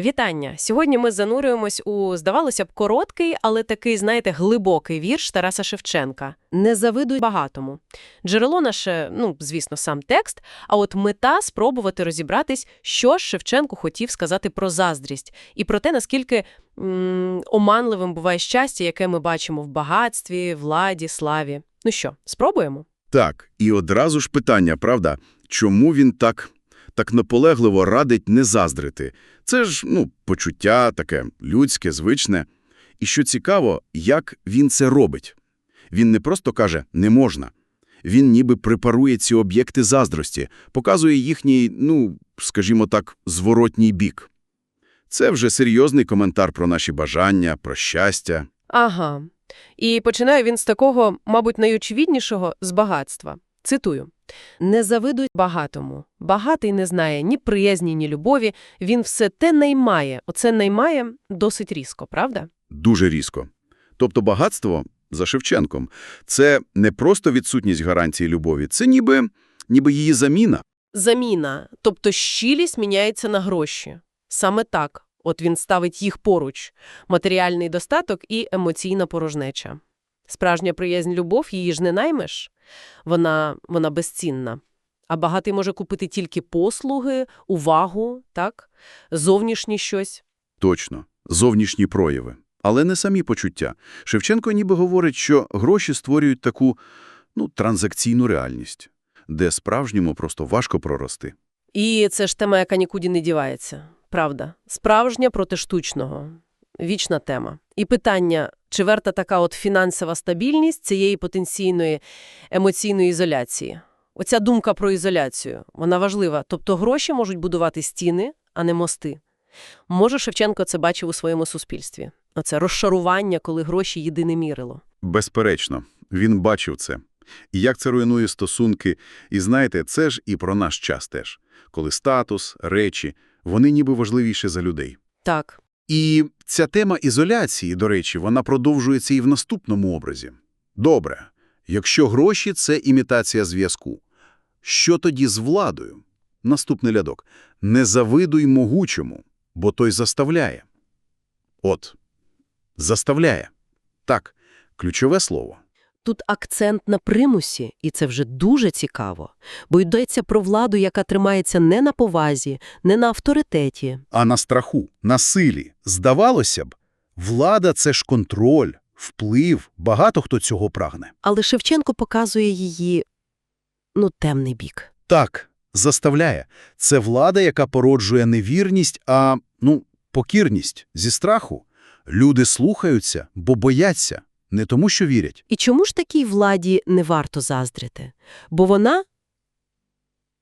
Вітання! Сьогодні ми занурюємось у, здавалося б, короткий, але такий, знаєте, глибокий вірш Тараса Шевченка. Не завидуй багатому. Джерело наше, ну, звісно, сам текст, а от мета – спробувати розібратись, що ж Шевченко хотів сказати про заздрість і про те, наскільки м оманливим буває щастя, яке ми бачимо в багатстві, владі, славі. Ну що, спробуємо? Так, і одразу ж питання, правда? Чому він так, так наполегливо радить не заздрити? Це ж, ну, почуття таке людське, звичне. І що цікаво, як він це робить. Він не просто каже «не можна». Він ніби препарує ці об'єкти заздрості, показує їхній, ну, скажімо так, зворотній бік. Це вже серйозний коментар про наші бажання, про щастя. Ага. І починає він з такого, мабуть, найочевиднішого – з багатства. Цитую. «Не завидуй багатому. Багатий не знає ні приязні, ні любові. Він все те наймає. Оце наймає досить різко, правда? Дуже різко. Тобто багатство, за Шевченком, це не просто відсутність гарантії любові, це ніби, ніби її заміна. Заміна, тобто щілість міняється на гроші. Саме так. От він ставить їх поруч. Матеріальний достаток і емоційна порожнеча. Справжня приязнь любов, її ж не наймеш. Вона, вона безцінна. А багатий може купити тільки послуги, увагу, так? Зовнішнє щось. Точно. Зовнішні прояви. Але не самі почуття. Шевченко ніби говорить, що гроші створюють таку, ну, транзакційну реальність, де справжньому просто важко прорости. І це ж тема, яка нікуди не дівається. Правда. Справжня проти штучного. Вічна тема. І питання, чи варта така от фінансова стабільність цієї потенційної емоційної ізоляції? Оця думка про ізоляцію, вона важлива. Тобто гроші можуть будувати стіни, а не мости. Може, Шевченко це бачив у своєму суспільстві. Оце розшарування, коли гроші єдине мірило. Безперечно, він бачив це. І як це руйнує стосунки. І знаєте, це ж і про наш час теж. Коли статус, речі, вони ніби важливіші за людей. Так, І ця тема ізоляції, до речі, вона продовжується і в наступному образі. Добре, якщо гроші – це імітація зв'язку, що тоді з владою? Наступний лядок Не завидуй могучому, бо той заставляє. От, заставляє. Так, ключове слово. Тут акцент на примусі, і це вже дуже цікаво, бо йдеться про владу, яка тримається не на повазі, не на авторитеті. А на страху, на силі. Здавалося б, влада – це ж контроль, вплив, багато хто цього прагне. Але Шевченко показує її, ну, темний бік. Так, заставляє. Це влада, яка породжує не вірність, а, ну, покірність, зі страху. Люди слухаються, бо бояться, не тому, що вірять. І чому ж такій владі не варто заздрити? Бо вона,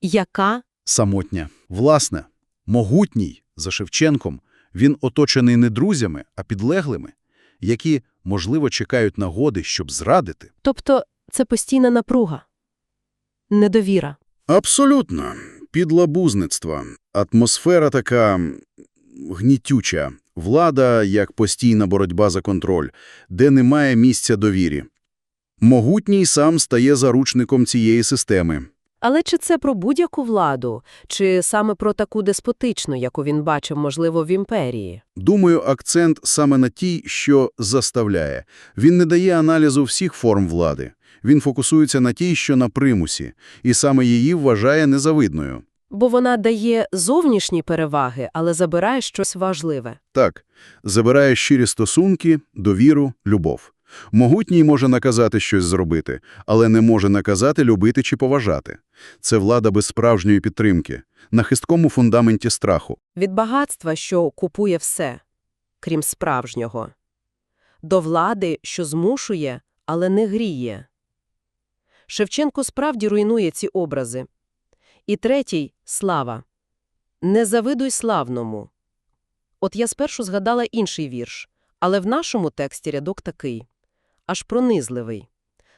яка Самотня. Власне, могутній, за Шевченком, він оточений не друзями, а підлеглими, які, можливо, чекають нагоди, щоб зрадити. Тобто це постійна напруга, недовіра. Абсолютно. Підлабузництво. Атмосфера така гнітюча. Влада як постійна боротьба за контроль, де немає місця довірі. Могутній сам стає заручником цієї системи. Але чи це про будь-яку владу, чи саме про таку деспотичну, яку він бачив, можливо, в імперії? Думаю, акцент саме на тій, що заставляє. Він не дає аналізу всіх форм влади. Він фокусується на тій, що на примусі, і саме її вважає незавидною. Бо вона дає зовнішні переваги, але забирає щось важливе. Так, забирає щирі стосунки, довіру, любов. Могутній може наказати щось зробити, але не може наказати любити чи поважати. Це влада без справжньої підтримки, на хисткому фундаменті страху. Від багатства, що купує все, крім справжнього. До влади, що змушує, але не гріє. Шевченко справді руйнує ці образи. І третій – слава. Не завидуй славному. От я спершу згадала інший вірш, але в нашому тексті рядок такий. Аж пронизливий.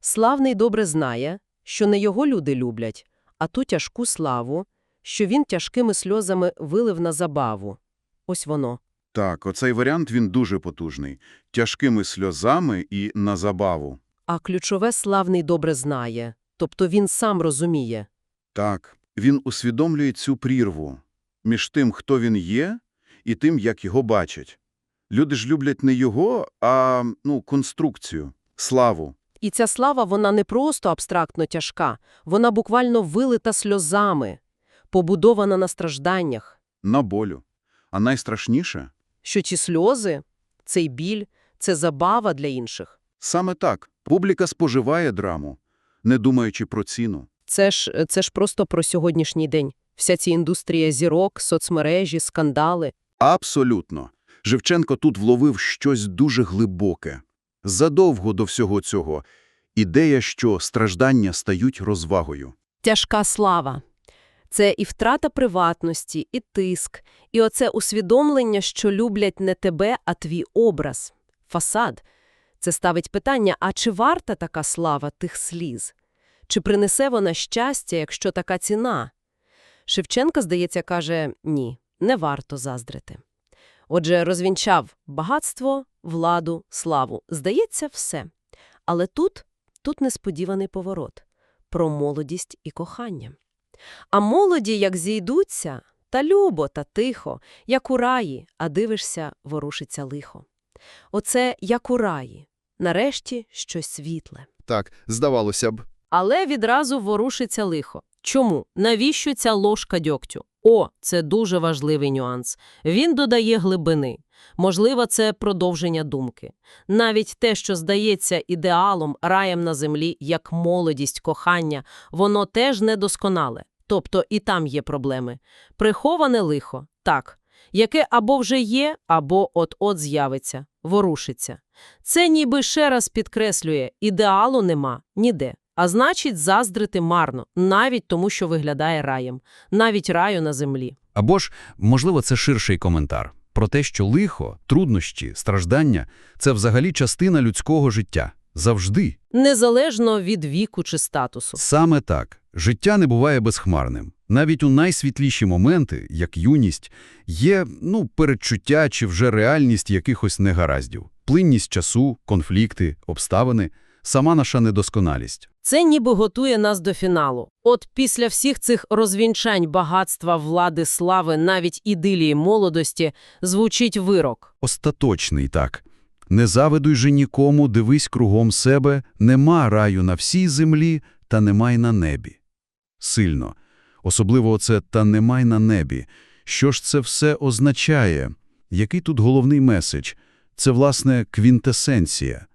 Славний добре знає, що не його люди люблять, а ту тяжку славу, що він тяжкими сльозами вилив на забаву. Ось воно. Так, оцей варіант він дуже потужний. Тяжкими сльозами і на забаву. А ключове славний добре знає, тобто він сам розуміє. Так, він усвідомлює цю прірву між тим, хто він є, і тим, як його бачать. Люди ж люблять не його, а ну, конструкцію, славу. І ця слава, вона не просто абстрактно тяжка, вона буквально вилита сльозами, побудована на стражданнях. на болю. А найстрашніше Що ці сльози, цей біль – це забава для інших. саме так. Публіка споживає драму, не думаючи про ціну. Це ж, це ж просто про сьогоднішній день. Вся ця індустрія зірок, соцмережі, скандали. Абсолютно. Живченко тут вловив щось дуже глибоке. Задовго до всього цього. Ідея, що страждання стають розвагою. Тяжка слава. Це і втрата приватності, і тиск, і оце усвідомлення, що люблять не тебе, а твій образ, фасад. Це ставить питання, а чи варта така слава тих сліз? Чи принесе вона щастя, якщо така ціна? Шевченка, здається, каже, ні, не варто заздрити. Отже, розвінчав багатство, владу, славу. Здається, все. Але тут, тут несподіваний поворот про молодість і кохання. А молоді, як зійдуться, та любо, та тихо, як у раї, а дивишся, ворушиться лихо. Оце як у раї, нарешті щось світле. Так, здавалося б. Але відразу ворушиться лихо. Чому? Навіщо ця ложка дьогтю? О, це дуже важливий нюанс. Він додає глибини. Можливо, це продовження думки. Навіть те, що здається ідеалом, раєм на землі, як молодість, кохання, воно теж недосконале. Тобто і там є проблеми. Приховане лихо, так, яке або вже є, або от-от з'явиться, ворушиться. Це ніби ще раз підкреслює, ідеалу нема ніде. А значить, заздрити марно, навіть тому, що виглядає раєм, навіть раю на землі. Або ж, можливо, це ширший коментар про те, що лихо, труднощі, страждання – це взагалі частина людського життя. Завжди. Незалежно від віку чи статусу. Саме так. Життя не буває безхмарним. Навіть у найсвітліші моменти, як юність, є, ну, передчуття чи вже реальність якихось негараздів. Плинність часу, конфлікти, обставини, сама наша недосконалість. Це ніби готує нас до фіналу. От після всіх цих розвінчань багатства, влади, слави, навіть ідилії молодості, звучить вирок. Остаточний так. Не завидуй же нікому, дивись кругом себе, нема раю на всій землі, та нема й на небі. Сильно. Особливо оце «та нема й на небі». Що ж це все означає? Який тут головний меседж? Це, власне, квінтесенція.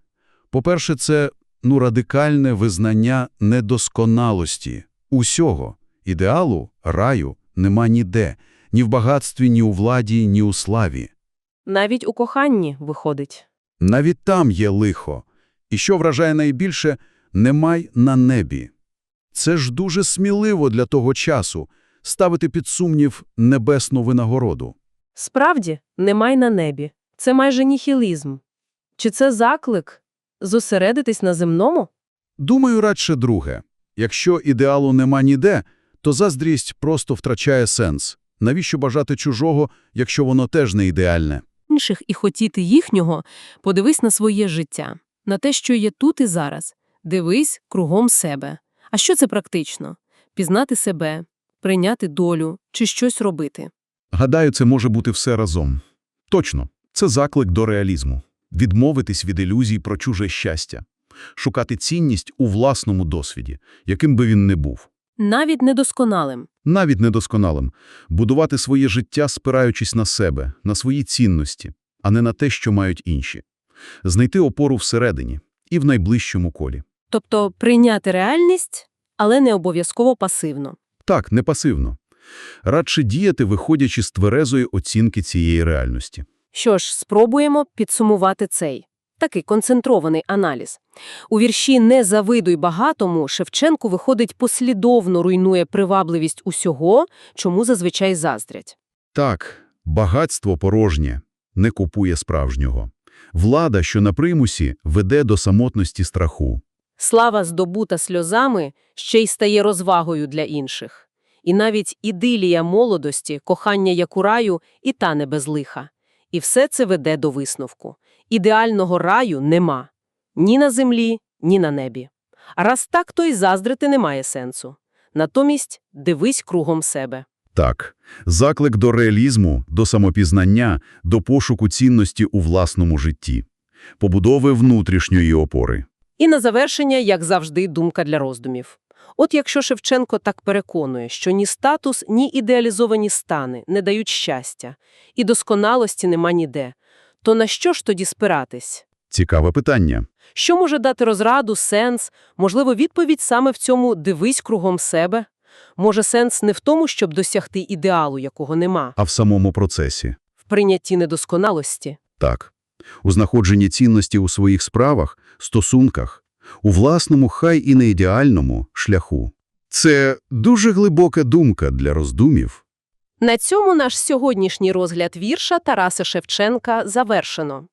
По-перше, це, ну, радикальне визнання недосконалості. Усього. Ідеалу, раю нема ніде. Ні в багатстві, ні у владі, ні у славі. Навіть у коханні виходить. Навіть там є лихо. І що вражає найбільше – немай на небі. Це ж дуже сміливо для того часу – ставити під сумнів небесну винагороду. Справді, немає на небі. Це майже ніхілізм. Чи це заклик зосередитись на земному? Думаю, радше друге. Якщо ідеалу нема ніде, то заздрість просто втрачає сенс. Навіщо бажати чужого, якщо воно теж не ідеальне? інших і хотіти їхнього, подивись на своє життя, на те, що є тут і зараз. Дивись кругом себе. А що це практично? Пізнати себе, прийняти долю чи щось робити. Гадаю, це може бути все разом. Точно, це заклик до реалізму. Відмовитись від ілюзій про чуже щастя. Шукати цінність у власному досвіді, яким би він не був. Навіть недосконалим. Навіть недосконалим. Будувати своє життя, спираючись на себе, на свої цінності, а не на те, що мають інші. Знайти опору всередині і в найближчому колі. Тобто прийняти реальність, але не обов'язково пасивно. Так, не пасивно. Радше діяти, виходячи з тверезої оцінки цієї реальності. Що ж, спробуємо підсумувати цей такий концентрований аналіз. У вірші «Не завидуй багатому» Шевченко виходить послідовно руйнує привабливість усього, чому зазвичай заздрять. Так, багатство порожнє, не купує справжнього. Влада, що на примусі, веде до самотності страху. Слава, здобута сльозами, ще й стає розвагою для інших. І навіть ідилія молодості, кохання як у раю, і та не без лиха. І все це веде до висновку. Ідеального раю нема. Ні на землі, ні на небі. А раз так, то й заздрити немає сенсу. Натомість дивись кругом себе. Так, заклик до реалізму, до самопізнання, до пошуку цінності у власному житті, побудови внутрішньої опори. І на завершення, як завжди, думка для роздумів. От якщо Шевченко так переконує, що ні статус, ні ідеалізовані стани не дають щастя, і досконалості нема ніде, то на що ж тоді спиратись? Цікаве питання. Що може дати розраду, сенс? Можливо, відповідь саме в цьому «дивись кругом себе»? Може, сенс не в тому, щоб досягти ідеалу, якого нема, А в самому процесі? в прийнятті недосконалості? Так. У знаходженні цінності у своїх справах, стосунках, у власному, хай і не ідеальному, шляху. Це дуже глибока думка для роздумів. На цьому наш сьогоднішній розгляд вірша Тараса Шевченка завершено.